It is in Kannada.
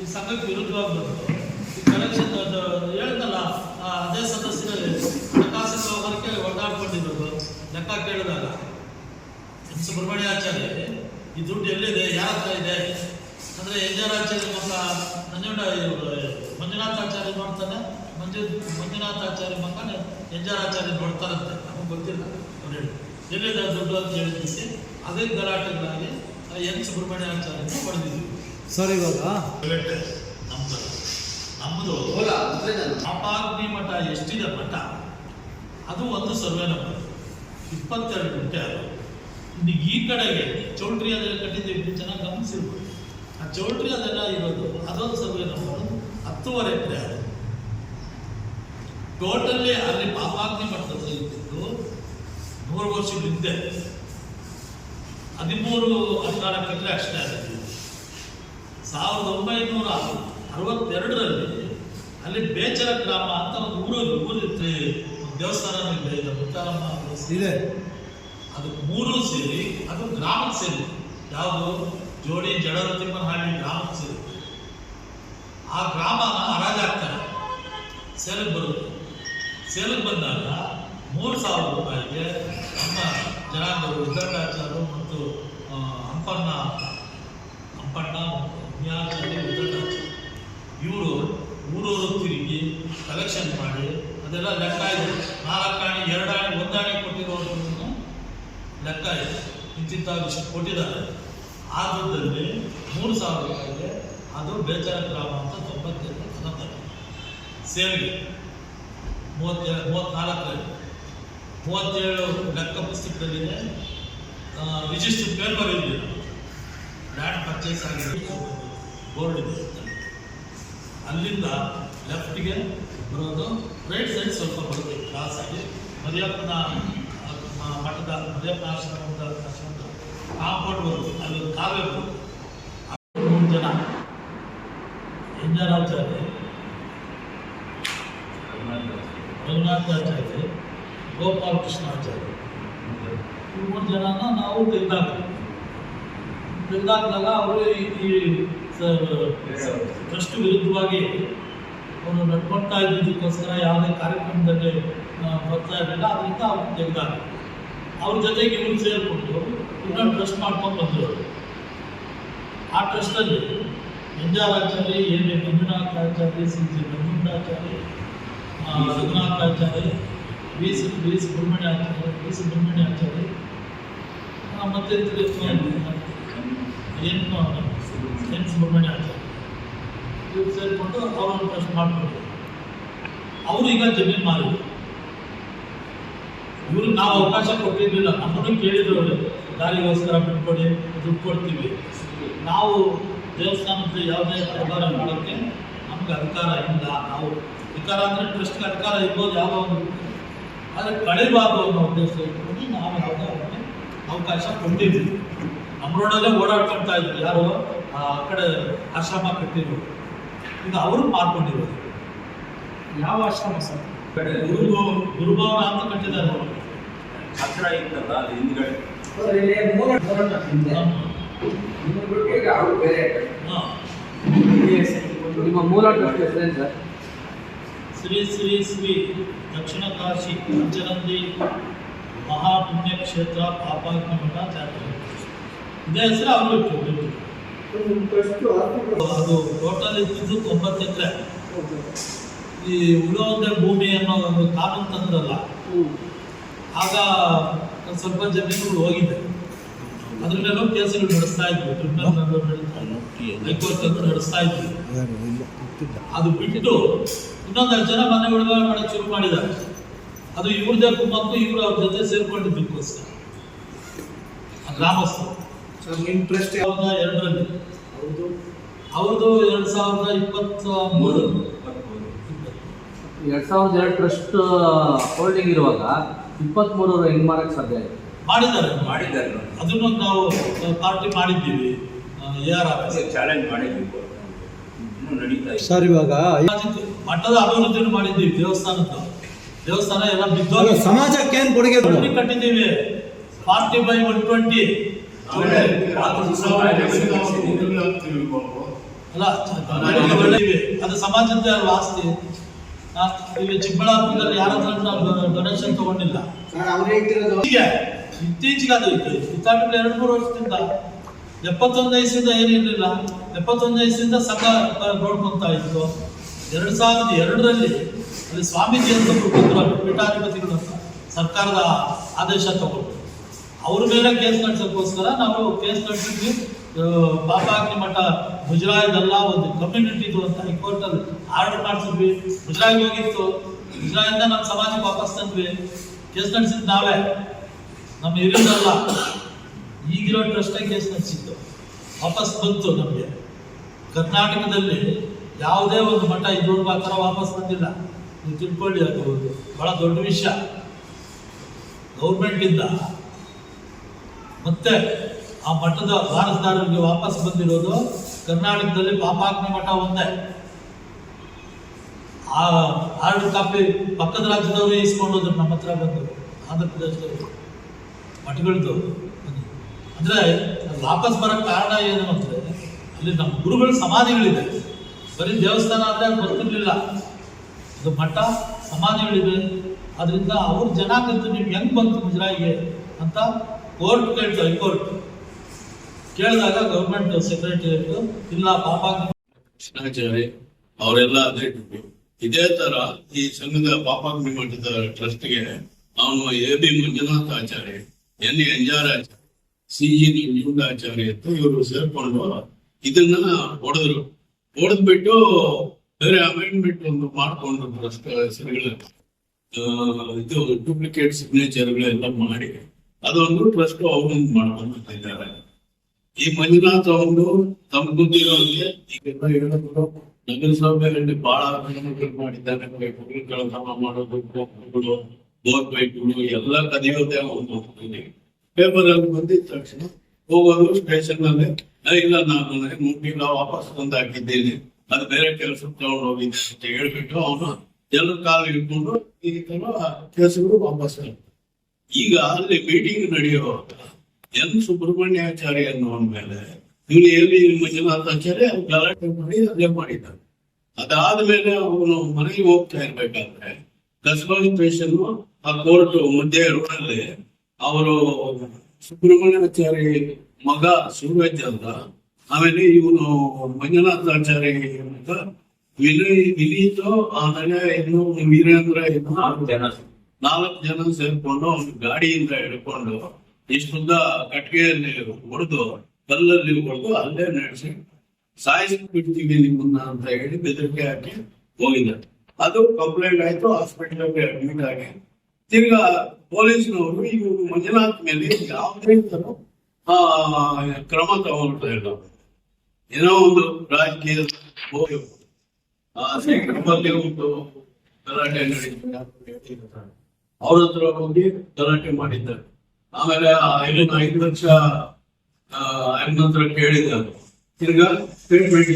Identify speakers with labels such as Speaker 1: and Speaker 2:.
Speaker 1: ಈ ಸಂಘಕ್ಕೆ ವಿರುದ್ಧವಾಗಿ ಬಂದು ಈ ಕಲೆಕ್ಷನ್ ಹೇಳಿದ್ನಲ್ಲ ಅದೇ ಸದಸ್ಯರಲ್ಲಿ ಹಣಕಾಸಿನ ವ್ಯವಹಾರಕ್ಕೆ ಒಡ್ಡಾಡ್ಕೊಂಡಿರೋದು ಲೆಕ್ಕ ಕೇಳಿದಾಗ ಸುಬ್ರಹ್ಮಣ್ಯ ಆಚಾರ್ಯ, ಈ ದುಡ್ಡು ಎಲ್ಲಿದೆ, ಯಾರ ಹತ್ರ ಇದೆ? ಅಂದರೆ ಆಚಾರ್ಯ ಮಕ್ಕ ನಂಜುಂಡ ಮಂಜುನಾಥ್ ಆಚಾರ್ಯ ನೋಡ್ತಾನೆ, ಮಂಜು ಮಂಜುನಾಥಾಚಾರ್ಯ ಮಕ್ಕ ಆಚಾರ್ಯ ನೋಡ್ತಾರಂತೆ. ನಮಗೆ ಗೊತ್ತಿಲ್ಲ, ಅವ್ರು ಹೇಳಿ. ಎಲ್ಲಿದೆ ದುಡ್ಡು ಅಂತ ಹೇಳಿದ್ದಕ್ಕೆ ಅದೇ ಗಲಾಟೆಗಳಾಗಿ ಆ ಸುಬ್ರಹ್ಮಣ್ಯ ಆಚಾರ್ಯನ ಹೊಡೆದಿದ್ವಿ
Speaker 2: ಸರ್ ಇವಾಗ?
Speaker 1: ನಮ್ಮದು ನಮ್ಮದು ಅಪಾಗ್ನಿ ಮಠ ಎಷ್ಟಿದೆ ಮಠ? ಅದು ಒಂದು ಸರ್ವೆ ನಂಬರ್. ಇಪ್ಪತ್ತೆರಡು ಗುಂಟೆ ಅದು. ಈ ಕಡೆಗೆ ಚೌಲ್ಟ್ರಿ ಅದೆಲ್ಲ ಕಟ್ಟಿದ್ದು ನೀವು ಚೆನ್ನಾಗಿ ಗಮನಿಸಿರ್ಬೋದು. ಆ ಚೌಲ್ಟ್ರಿ ಅದೆಲ್ಲ ಇರೋದು ಅದೊಂದು ಸರ್ವೆ ನಂಬರ್. ಹತ್ತುವರೆ ಎಕರೆ ಅದು. ಟೋಟಲ್ಲಿ ಅಲ್ಲಿ ಪಾಪಾಗ್ನಿ ಮಠದಲ್ಲಿ ಇದ್ದಿದ್ದು ನೂರು ವರ್ಷದ ಹಿಂದೆ ಹದಿಮೂರು ಹದಿನಾಲ್ಕು ಎಕರೆ ಅಷ್ಟೇ ಆಗಿದ್ದು ಸಾವಿರದ ಒಂಬೈನೂರ ಅರವತ್ತೆರಡರಲ್ಲಿ ಅಲ್ಲಿ ಬೇಚರ ಗ್ರಾಮ ಅಂತ ಒಂದು ಊರಲ್ಲಿ ಊರಿತ್ತು ಒಂದು ದೇವಸ್ಥಾನ ಇದೆ ಮುತ್ತಾರಮ್ಮ.
Speaker 2: ಇದೆ
Speaker 1: ಅದು ಮೂರು ಸೇರಿ, ಅದು ಗ್ರಾಮಕ್ಕೆ ಸೇರಿ. ಯಾವುದು? ಜೋಡಿ ಜಡರತಿಮ್ಮನಹಳ್ಳಿ ಗ್ರಾಮಕ್ಕೆ ಸೇರಿ. ಆ ಗ್ರಾಮನ ಹರಾಜಾಗ್ತಾರೆ ಸೇಲಕ್ಕೆ ಬರುತ್ತೆ. ಸೇಲಕ್ಕೆ ಬಂದಾಗ ಮೂರು ಸಾವಿರ ರೂಪಾಯಿಗೆ ನಮ್ಮ ಜನಾಂಗರು ಉದ್ದಂಡಾಚಾರ್ಯರು ಮತ್ತು ಹಂಪಣ್ಣ ಹಂಪಣ್ಣ ಉದ್ದಂಡಾಚಾರ್ಯ ಇವರು ಊರೂರು ತಿರುಗಿ ಕಲೆಕ್ಷನ್ ಮಾಡಿ ಅದೆಲ್ಲ ಲೆಕ್ಕ ಇದೆ. ನಾಲ್ಕು ಆಣಿ, ಎರಡು ಆಣಿ, ಒಂದು ಆಣಿ ಕೊಟ್ಟಿರೋದನ್ನು ಲೆಕ್ಕ ಇದೆ. ಇಂತಿಂತ ವಿಷಯ ಕೊಟ್ಟಿದ್ದಾರೆ. ಆ ದುಡ್ಡಲ್ಲಿ ಮೂರು ಸಾವಿರ ರೂಪಾಯಿಗೆ ಅದು ಬೇಚಾರ ಗ್ರಾಮ ಅಂತ ತೊಂಬತ್ತೆರಡು ತಗೊಂತಾರೆ ಸೇವೆಗೆ ಮೂವತ್ತೇಳು ಮೂವತ್ತ್ನಾಲ್ಕರಲ್ಲಿ ಮೂವತ್ತೇಳು ಲೆಕ್ಕ ಪುಸ್ತಕದಲ್ಲಿ ರಿಜಿಸ್ಟರ್ ಪೇಪರ್ ಇದೆ. ಲ್ಯಾಂಡ್ ಪರ್ಚೇಸ್ ಆಗಿದೆ. ಬೋರ್ಡ್ ಇದೆ. ಅಲ್ಲಿಂದ ಲೆಫ್ಟ್ಗೆ ಬರೋದು ರೈಟ್ ಸೈಡ್ ಸ್ವಲ್ಪ ಬರುತ್ತೆ ಕ್ರಾಸ್ ಆಗಿ. ಮರಿಯಪ್ಪನ ಆ, ಮಠದ ಮರಿಯಪ್ಪನ ಆಶ್ರಮದ ಆಶ್ರಮದ ಕಾಂಪೌಂಡ್ ಬರುತ್ತೆ ಅಲ್ಲಿ ಕಾಲುವೆ ಬರುತ್ತೆ ಮೂರು ಜನ ಎಂಜರಾಚಾರ್ಯ ರಘುನಾಥಾಚಾರ್ಯ ಗೋಪಾಲಕೃಷ್ಣಾಚಾರ್ಯ. ಮೂರು ಜನನ ನಾವು ತೆಗೆದಾಕ್ತೀವಿ. ತೆಗೆದಾಕಿದಾಗ ಅವರು ಈ ಟ್ರಸ್ಟ್ ವಿರುದ್ಧವಾಗಿ ಅವರು ನಡ್ಕೊಳ್ತಾ ಇದ್ದಿದ್ದಕ್ಕೋಸ್ಕರ ಯಾವುದೇ ಕಾರ್ಯಕ್ರಮದಲ್ಲಿ ಬರ್ತಾ ಇರಲಿಲ್ಲ ಅದರಿಂದ ಅವ್ರು ತೆಗೆದಾಕ ಅವ್ರ ಜೊತೆಗೆ ಇವ್ರು ಸೇರಿಕೊಂಡು ಇನ್ನೊಂದು ಟ್ರಸ್ಟ್ ಮಾಡ್ಕೊಂಡು ಬಂದರು. ಆ ಟ್ರಸ್ಟಲ್ಲಿ Manjaracharya A Manjunathacharya C G Nanjundacharya ಆ, Raghunathacharya V C V Subrahmanyacharya V Subrahmanya Acharya ಮತ್ತೆ ಏನು ಎನ್ ಸುಬ್ರಹ್ಮಣ್ಯಾಚಾರ್ಯ ಇವ್ರು ಸೇರಿಕೊಂಡು ಅವರನ್ನು ಟ್ರಸ್ಟ್ ಮಾಡಿಕೊಂಡ್ರು ಅವರು ಈಗ ಜಮೀನು ಮಾರಿದ್ರು. ಇವ್ರಿಗೆ ನಾವು ಅವಕಾಶ ಕೊಟ್ಟಿದ್ದಿಲ್ಲ ನಮ್ಮನ್ನು ಕೇಳಿದ್ರು ಅವರು ದಾರಿಗೋಸ್ಕರ ಬಿಟ್ಕೊಡಿ ದುಡ್ಡು ಕೊಡ್ತೀವಿ. ನಾವು ದೇವಸ್ಥಾನದ ಯಾವುದೇ ವ್ಯವಹಾರ ಮಾಡೋಕ್ಕೆ ನಮ್ಗೆ ಅಧಿಕಾರ ಇಲ್ಲ. ನಾವು ಅಧಿಕಾರ ಅಂದರೆ ಟ್ರಸ್ಟ್ಗೆ ಅಧಿಕಾರ ಇರ್ಬೋದು ಯಾವಾಗ ಒಂದು ಆದರೆ ಕಳಿಬಾರ್ದು ಅನ್ನೋ ಉದ್ದೇಶ ಇಟ್ಕೊಂಡು ನಾವು ಯಾವುದೇ ಅವಕಾಶ ಕೊಟ್ಟಿದ್ವಿ ನಮ್ಮ ರೋಡಲ್ಲೇ ಓಡಾಡ್ಕೊಳ್ತಾ ಇದ್ವಿ. ಯಾರು? ಕಡೆ ಆಶ್ರಮ ಕಟ್ಟಿದ್ರು. ಈಗ ಅವರು ಮಾಡ್ಕೊಂಡಿರೋದು.
Speaker 2: ಯಾವ ಆಶ್ರಮ ಸರ್?
Speaker 1: ಗುರು ಗುರುಭವನ ಅಂತ ಕಟ್ಟಿದ್ದಾರೆ ಅವರು.
Speaker 3: ಹತ್ರ ಇತ್ತಲ್ಲ ಅದು ಹಿಂದ್ಗಡೆ.
Speaker 1: ಹಾ.
Speaker 4: ನಿಮ್ಮ ಮೂಲ
Speaker 1: ಶ್ರೀ ಶ್ರೀ ಶ್ರೀ ದಕ್ಷಿಣ ಕಾಶಿ ಪಂಚರಂದಿ ಮಹಾಪುಣ್ಯಕ್ಷೇತ್ರ ಕ್ಷೇತ್ರ ಜಾತ್ರೆ. ಇದೇ ಹೆಸರು ಅವರು ಇಟ್ಟು ಅದು ಟೋಟಲ್ ಇದ್ದಿದ್ದು ತೊಂಬತ್ತು ಎಕರೆ. ಈ ಉಳೋದೆ ಭೂಮಿ ಅನ್ನೋ ಒಂದು ಕಾನೂನು ತಂದ್ರಲ್ಲ ಆಗ ಸ್ವಲ್ಪ ಜಮೀನುಗಳು ಹೋಗಿದೆ. ಅದ್ರ ಮೇಲೂ ಕೇಸುಗಳು ನಡೆಸ್ತಾ ಇದ್ವಿ. ಟ್ರಿಬ್ಯುನಲ್ ಹೈಕೋರ್ಟ್ ನಡೆಸ್ತಾ ಇದ್ವಿ. ಅದು ಬಿಟ್ಟು ಇನ್ನೊಂದು ಜನ ಮನೆ ಉಳಿವಾರ ಮಾಡೋಕ್ಕೆ ಶುರು ಮಾಡಿದ್ದಾರೆ. ಅದು ಇವ್ರದೇ ಕುಮ್ಮಕ್ಕು ಇವರು ಅವ್ರ ಜೊತೆ ಸೇರ್ಕೊಂಡಿದ್ದಕ್ಕೋಸ್ಕರ. ಗ್ರಾಮಸ್ಥರು.
Speaker 2: ಸರ್ ನಿಮ್ಮ ಟ್ರಸ್ಟ್
Speaker 1: ಸಾವಿರದ ಎರಡರಲ್ಲಿ. ಅವ್ರದ್ದು ಎರಡು ಸಾವಿರದ ಇಪ್ಪತ್ತ ಮೂರು.
Speaker 4: ಎರಡ್ ಸಾವಿರದ ಎರಡು ಟ್ರಸ್ಟ್ ಹೋಲ್ಡಿಂಗ್ ಇರುವಾಗ ಇಪ್ಪತ್ತ್ಮೂರವರು ಹೆಂಗ್ ಮಾಡಕ್ ಸಾಧ್ಯ ಇದೆ
Speaker 1: ಮಾಡಿದ್ದಾರೆ.
Speaker 3: ಮಾಡಿದ್ದಾರೆ.
Speaker 1: ಅದನ್ನು ನಾವು ಪಾರ್ಟಿ ಮಾಡಿದ್ದೀವಿ. A R.
Speaker 3: ಅದೇ ಚಾಲೆಂಜ್ ಮಾಡಿದ್ವಿ ಇನ್ನೂ ನಡೀತಾ ಇದೆ.
Speaker 2: ಸರ್ ಇವಾಗ
Speaker 1: ಮಠದ ಅಭಿವೃದ್ಧಿಯನ್ನು ಮಾಡಿದ್ದೀವಿ ದೇವಸ್ಥಾನದ ದೇವಸ್ಥಾನ ಎಲ್ಲ ಬಿದ್ದೋಗಿ
Speaker 2: ಸಮಾಜಕ್ಕೆ ಏನು ಕೊಡುಗೆ
Speaker 1: ಕಟ್ಟಿದ್ದೀವಿ. ಫಾರ್ಟಿ ಬೈ ಒನ್ ಟ್ವೆಂಟಿ ಅದು ಸಮಾಜದ ಆಸ್ತಿ ಈಗ ಚಿಕ್ಕಬಳ್ಳಾಪುರದಲ್ಲಿ ಯಾರ ಹತ್ರ ಡೊನೇಷನ್ ತಗೊಂಡಿಲ್ಲ
Speaker 2: ಸರ್ ಅವ್ರು ಹೇಳ್ತಿರೋದು
Speaker 1: ಹೀಗೆ ಇತ್ತೀಚೆಗೆ ಅದು ಇತ್ತು ಇತ್ತಾಗಲೇ ಎರಡು ಮೂರು ವರ್ಷದಿಂದ ಎಪ್ಪತ್ತೊಂದು ವಯಸ್ಸಿಂದ ಏನಿರಲಿಲ್ಲ ಎಪ್ಪತ್ತೊಂದು ವಯಸ್ಸಿಂದ ಸಂಘ ನೋಡ್ಕೊಂತ ಇತ್ತು ಎರಡು ಸಾವಿರದ ಎರಡರಲ್ಲಿ ಅಲ್ಲಿ ಸ್ವಾಮೀಜಿ ಅಂತ ಪೀಠಾಧಿಪತಿಗಳು ಅಂತ ಸರ್ಕಾರದ ಆದೇಶ ತಗೊಂಡು ಅವ್ರ ಮೇಲೆ ಕೇಸ್ ನಡೆಸೋಕ್ಕೋಸ್ಕರ ನಾವು ಕೇಸ್ ನಡೆಸಿದ್ವಿ ಬಾಬಾಗ್ನಿ ಮಠ ಮುಜರಾಯದಲ್ಲ ಒಂದು ಕಮ್ಯುನಿಟಿದು ಅಂತ ಹೈಕೋರ್ಟಲ್ಲಿ ಆರ್ಡರ್ ಮಾಡಿಸಿದ್ವಿ. ಮುಜರಾಯಿಗೆ ಹೋಗಿತ್ತು. ಮುಜರಾಯಿಂದ ನಮ್ಮ ಸಮಾಜಕ್ಕೆ ವಾಪಸ್ ತಂದ್ವಿ. ಕೇಸ್ ನಡೆಸಿದ್ ನಾವೇ. ನಮ್ಮ ಇರೋದಲ್ಲ ಈಗಿರೋ ಟ್ರಸ್ಟೇ ಕೇಸ್ ನಡೆಸಿತ್ತು ವಾಪಸ್ ಬಂತು ನಮಗೆ. ಕರ್ನಾಟಕದಲ್ಲಿ ಯಾವುದೇ ಒಂದು ಮಠ ಇದುವರೆಗೂ ಆ ಥರ ವಾಪಸ್ ಬಂದಿಲ್ಲ. ನೀವು ತಿಳ್ಕೊಳ್ಳಿ ಅದು ಬಹಳ ದೊಡ್ಡ ವಿಷಯ. ಗೌರ್ಮೆಂಟಿಂದ ಮತ್ತೆ ಆ ಮಠದ ವಾರಸದಾರರಿಗೆ ವಾಪಸ್ ಬಂದಿರೋದು ಕರ್ನಾಟಕದಲ್ಲಿ ಪಾಪಾಗ್ನಿ ಮಠ ಒಂದೇ. ಆ ಹಾರ್ಡ್ ಕಾಪಿ ಪಕ್ಕದ ರಾಜ್ಯದವರು ಇಸ್ಕೊಂಡೋದ್ರು ನಮ್ಮ ಹತ್ರ ಬಂದು, ಆಂಧ್ರ ಪ್ರದೇಶದವರು. ಮಠಗಳದ್ದು ಅಂದ್ರೆ ಅದು ವಾಪಸ್ ಬರೋಕ್ಕೆ ಕಾರಣ ಏನು ಅಂದ್ರೆ, ಅಲ್ಲಿ ನಮ್ಮ ಗುರುಗಳ ಸಮಾಧಿಗಳಿದೆ. ಬರೀ ದೇವಸ್ಥಾನ ಅಂದ್ರೆ ಅದು ಅದು ಮಠ ಸಮಾಧಿಗಳಿವೆ ಅದರಿಂದ ಅವ್ರ ಜನಾಂಗದ್ದು ನಿಮ್ಗೆ ಹೆಂಗ್ ಬಂತು ಮುಜರಾಯಿಗೆ ಅಂತ ಕೋರ್ಟ್ ಕೇಳ್ತು ಹೈಕೋರ್ಟ್ ಕೇಳಿದಾಗ ಗೌರ್ಮೆಂಟ್ ಸೆಕ್ರೆಟರಿಯೇಟ್ ಇಲ್ಲ, ಪಾಪ.
Speaker 5: ಕೃಷ್ಣಾಚಾರಿ, ಅವರೆಲ್ಲ ಅದೇ. ಇದೇ ತರ ಈ ಸಂಘದ ಪಾಪಾಗ್ನಿ ಮಠದ ಟ್ರಸ್ಟ್ಗೆ ಅವನು A B Manjunatha Acharya, N. ಎಂಜಾರಾಚಾರ್ಯ C. G. ನಿಂಜುಂಡಾಚಾರ್ಯ ಅಂತ ಇವರು ಸೇರ್ಕೊಂಡು ಇದನ್ನ ಹೊಡೆದ್ರು. ಹೊಡೆದ್ಬಿಟ್ಟು ಬೇರೆ ಅಮೆಂಡ್ಮೆಂಟ್ ಒಂದು ಮಾಡ್ಕೊಂಡು ಟ್ರಸ್ಟ್ ಹೆಸರುಗಳು ಇದು ಡೂಪ್ಲಿಕೇಟ್ ಸಿಗ್ನೇಚರ್ಗಳೆಲ್ಲ ಮಾಡಿ ಅದೊಂದು ಟ್ರಸ್ಟ್ ಅವ್ರು ಮಾಡ್ಕೊಂಡು ಇದ್ದಾರೆ ಈ ಮಂಜುನಾಥ್ ಅವರು ತಮ್ಮ ಗೊತ್ತಿರೋರಿಗೆ ಈಗೆಲ್ಲ ಹೇಳೋದು ನಗರಸಭೆಯಲ್ಲಿ ಬಹಳ ಅನುಕೂಲ ಮಾಡಿದ್ದಾರೆ. ಕೆಲಸ ಮಾಡೋದು ಬೋರ್ಬೈಟ್ಗಳು ಎಲ್ಲ ಕದಿಯೋದೇ ಒಂದು ಪೇಪರ್ ಅಲ್ಲಿ ಬಂದಿದ ತಕ್ಷಣ ಹೋಗೋದು ಸ್ಟೇಷನ್ ಅಲ್ಲಿ "ಏ, ಇಲ್ಲ ನಾನು ಮುಟ್ಟಿಲ್ಲ ವಾಪಸ್ ತಂದು ಹಾಕಿದ್ದೇನೆ ಅದು ಬೇರೆ ಕೆಲಸ ತಗೊಂಡು ಅಂತ ಹೇಳ್ಬಿಟ್ಟು ಅವನು ಜನರ ಕಾಲ ಇಟ್ಕೊಂಡು ಈ ತರ ಕೆಲಸಗಳು ವಾಪಸ್. ಈಗ ಅಲ್ಲಿ ಮೀಟಿಂಗ್ ನಡೆಯುವಾಗ ಎನ್ ಸುಬ್ರಹ್ಮಣ್ಯಾಚಾರ್ಯ ಅನ್ನುವ ಮೇಲೆ ಇಲ್ಲಿ ಎಲ್ಲಿ ಮಂಜುನಾಥಾಚಾರ್ಯ ಅವ್ರು ಗಲಾಟೆ ಮಾಡಿ ಅದೇ ಮಾಡಿದ್ದಾನೆ ಅದಾದ್ಮೇಲೆ ಅವನು ಮನೆಗೆ ಹೋಗ್ತಾ ಇರ್ಬೇಕಾದ್ರೆ ಕಸ್ಬಾ ಸ್ಟೇಷನ್ ಆ ಕೋರ್ಟ್ ಮಧ್ಯೆ ರೋಡಲ್ಲಿ ಅವರು ಸುಬ್ರಹ್ಮಣ್ಯಾಚಾರ್ಯ ಮಗ ಸೂರಜ್ ಅಂತ, ಆಮೇಲೆ ಇವನು ಮಂಜುನಾಥಾಚಾರ್ಯ ಅಂತ, ವಿನಯ್ ವಿನೀತ್ ಇನ್ನು ವೀರೇಂದ್ರ ಇನ್ನು
Speaker 3: ನಾಲ್ಕು ಜನ
Speaker 5: ಸೇರ್ಕೊಂಡು ಗಾಡಿಯಿಂದ ಹಿಡ್ಕೊಂಡು ಇಷ್ಟುದ್ದ ಕಟ್ಟಿಗೆಯಲ್ಲಿ ಹೊಡೆದು ಕಲ್ಲಲ್ಲಿ ಹೊಡೆದು ಅಲ್ಲೇ ನಡೆಸಿ ಸಾಯಿಸ್ಬಿಡ್ತೀವಿ ನಿಮ್ಮನ್ನ ಅಂತ ಹೇಳಿ ಬೆದರಿಕೆ ಹಾಕಿ ಹೋಗಿದ್ದ ಅದು ಕಂಪ್ಲೇಂಟ್ ಆಯ್ತು ಹಾಸ್ಪಿಟಲ್ ಅಡ್ಮಿಟ್ ಆಗಿ. ತಿರ್ಗಾ ಪೊಲೀಸ್ನವರು ಇವರು ಮಂಜುನಾಥ್ ಮೇಲೆ ಯಾವುದೇ ಕ್ರಮ ತಗೊಳ್ತಾ ಇಲ್ಲ. ಏನೋ ಒಂದು ರಾಜಕೀಯ ಒಂದು ಗಲಾಟೆ ನಡೀತಾರೆ ಅವ್ರ ಹತ್ರ ಹೋಗಿ ಗಲಾಟೆ ಮಾಡಿದ್ದಾರೆ. ಆಮೇಲೆ ಆ ಐದು ಲಕ್ಷ ಅಣ್ಣನ ಹತ್ರ ಕೇಳಿದ್ದಾರೆ ತಿರ್ಗಾ ಸ್ಟೇಟ್ಮೆಂಟ್